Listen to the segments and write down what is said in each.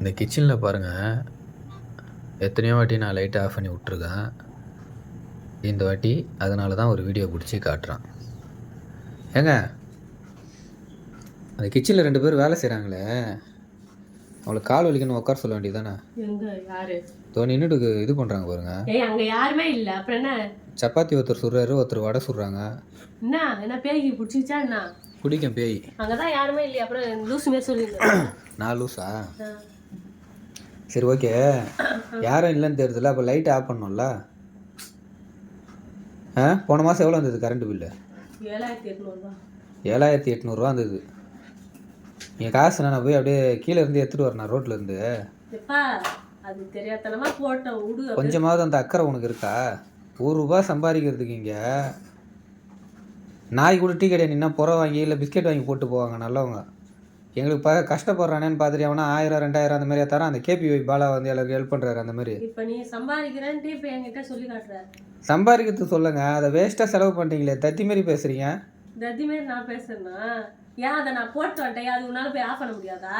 இந்த கிச்சனில் பாருங்கள் எத்தனையோ வாட்டி நான் லைட்டை ஆஃப் பண்ணி விட்ருக்கேன் இந்த வாட்டி அதனால தான் ஒரு வீடியோ பிடிச்சி காட்டுறான். ஏங்க அந்த கிச்சனில் ரெண்டு பேர் வேலை செய்கிறாங்களே அவளை கால் வலிக்கணும் உட்கார சொல்ல வேண்டியதானே எங்க யாரு? தோ நின்றுட்டு இது பண்ணுறாங்க பாருங்க. அங்க யாருமே இல்ல. அப்புறம் என்ன? சப்பாத்தி ஒருத்தர் சுடுறாரு ஒருத்தர் வடை சுடுறாங்க. என்ன? என்ன பேய்க்கு பிடிச்சிச்சா என்ன? பிடிக்கும் பேய். அங்கதான் யாருமே இல்லையா. அப்புறம் லூசு மாரி சொல்லியிருந்தேன் நான் லூஸா சரி ஓகே யாரும் இல்லைன்னு தெரியுதுல அப்போ லைட் ஆஃப் பண்ணோம்ல? ஆ? போன மாதம் எவ்வளோ வந்தது கரண்ட் பில்லு ஏழாயிரத்தி எட்நூறுபா ஏழாயிரத்தி எட்நூறுரூவா வந்தது. என் காசு நான் போய் அப்படியே கீழே இருந்து எடுத்துகிட்டு வரேன் ரோட்டில் இருந்து. எப்பா அது தெரியாதனமா போட்டேன் விடு கொஞ்சமாவது அந்த அக்கறை உனக்கு இருக்கா? ஒரு ரூபா சம்பாதிக்கிறதுக்கு இங்கே. நாய் கூட டீ கடை நின்னா புற வாங்கி இல்லை பிஸ்கெட் வாங்கி போட்டு போவாங்க நல்லவங்க. எங்களுக்கு ப கஷ்டப்படுறானேன்னு பார்த்துட்டு அவனா ஆயிரம் ரெண்டாயிரம் அந்த மாதிரியா தரான் அந்த கேபி பாலா வந்து எல்லாருக்கும் ஹெல்ப் பண்ணுறாரு அந்த மாதிரி. இப்ப நீ சம்பாதிக்கிறேன்ட்டு இப்ப என்கிட்ட சொல்லி காட்டுற சம்பாதிக்கிறது சொல்லுங்க. அதை வேஸ்ட்டாக செலவு பண்ணுறீங்களே தத்தி மாரி பேசுகிறீங்க தத்தி மாரி நான் பேசுறேன்னா? ஏன் அதை நான் போட்டு வந்துட்டேன்? அது உன்னால போய் ஆஃப் பண்ண முடியாதா?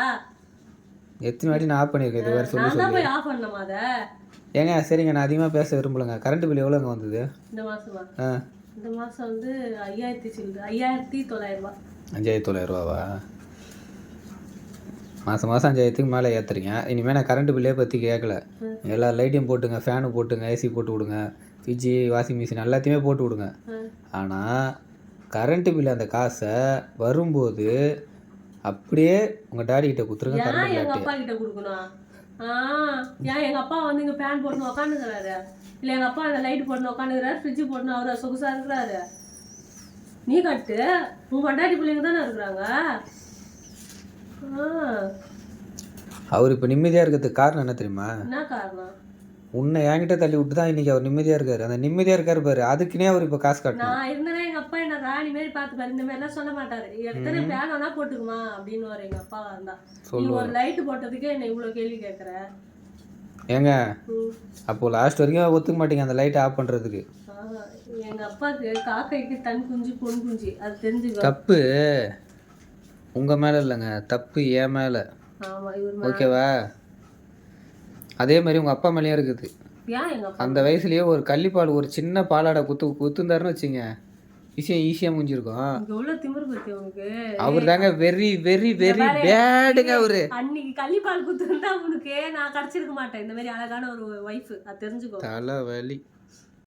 எத்தனை வாட்டி நான் ஆஃப் பண்ணியிருக்கேன்? இது வேறு சொல்லி சொல்லி. போய் ஆஃப் பண்ணணுமா அதை? ஏங்க சரிங்க. நான் அதிகமாக பேச விரும்பலைங்க. கரண்ட் பில் எவ்வளோங்க வந்தது? இந்த மாசமா? ஆ. இந்த மாசம் வந்து ஐயாயிரத்தி சில்லு ஐயாயிரத்தி தொள்ளாயிரம் ரூபாய் அஞ்சாயிரத்தி தொள்ளாயிரரூவாவா மாதம் மாதம் அஞ்சாயிரத்துக்கு மேலே ஏற்றுறீங்க இனிமேல் நான் கரண்ட் பில்லே பற்றி கேட்கல எல்லா லைட்டையும் போட்டுங்க ஃபேனு போட்டுங்க ஏசி போட்டு விடுங்க. ஃப்ரிட்ஜு வாஷிங் மிஷின் எல்லாத்தையுமே போட்டு விடுங்க. ஆனால் கரண்ட்டு பில் அந்த காசை வரும்போது அப்படியே உங்கள் டாடி கிட்ட கொடுத்துருங்க கரண்ட் பில் அப்பா கிட்ட கொடுக்கணும்? ஏன் எங்க அப்பா வந்து இங்க ஃபேன் போட்டு உக்காந்துக்கிறாரு? இல்ல எங்க அப்பா அந்த லைட் போட்டு உக்காந்துக்கிறாரு ஃப்ரிட்ஜ் போட்டு அவரு சொகுசா இருக்கிறாரு. நீ கட்டு உன் பொண்டாட்டி பிள்ளைங்க தானே இருக்கிறாங்க? அவர் இப்போ நிம்மதியாக இருக்கிறதுக்கு காரணம் என்ன தெரியுமா? என்ன காரணம்? உன்னை என்கிட்ட தள்ளி விட்டு தான் இன்றைக்கி அவர் நிம்மதியாக இருக்காரு. அந்த நிம்மதியாக இருக்காரு பாரு. அதுக்குன்னே அவர் இப்போ காசு கட்டணும். நான் இருந்தேன்னா எங்க அப்பா என்ன ராணி மாதிரி பார்த்துப்பாரு. இந்த மாதிரிலாம் சொல்ல மாட்டாரு. எத்தனை வேணா போட்டுக்குமா? அப்படின்னு வர எங்க அப்பா இருந்தா நீ ஒரு லைட் போட்டதுக்கே என்ன இவ்வளவு கேள்வி கேட்குற ஏங்க அப்போது லாஸ்ட் வரைக்கும் ஒத்துக்க மாட்டீங்க அந்த லைட்டை ஆஃப் பண்ணுறதுக்கு எங்க அப்பாவுக்கு காக்கைக்கு தன் குஞ்சு பொன் குஞ்சு. அது தெரிஞ்சுக்கோ. தப்பு. உங்கள் மேலே இல்லைங்க. தப்பு என் மேலே. ஓகேவா? அதே மாதிரி உங்கள் அப்பா மேலேயும் இருக்குது. அந்த வயசுலயே ஒரு கள்ளிப்பால் ஒரு சின்ன பாலாடை குத்து குத்துந்தாருன்னு வச்சுங்க. ஈஸியாக ஈஸியாக முடிஞ்சிருக்கும் அவர் தாங்க வெரி வெரி வெரி பேடுங்க அவரு. அன்னைக்கு கள்ளிப்பால் குத்துருந்தா உனக்கு நான் கிடைச்சிருக்க மாட்டேன். இந்த மாதிரி அழகான ஒரு ஒய்ஃப் அது தெரிஞ்சுக்கோ. தலை வலி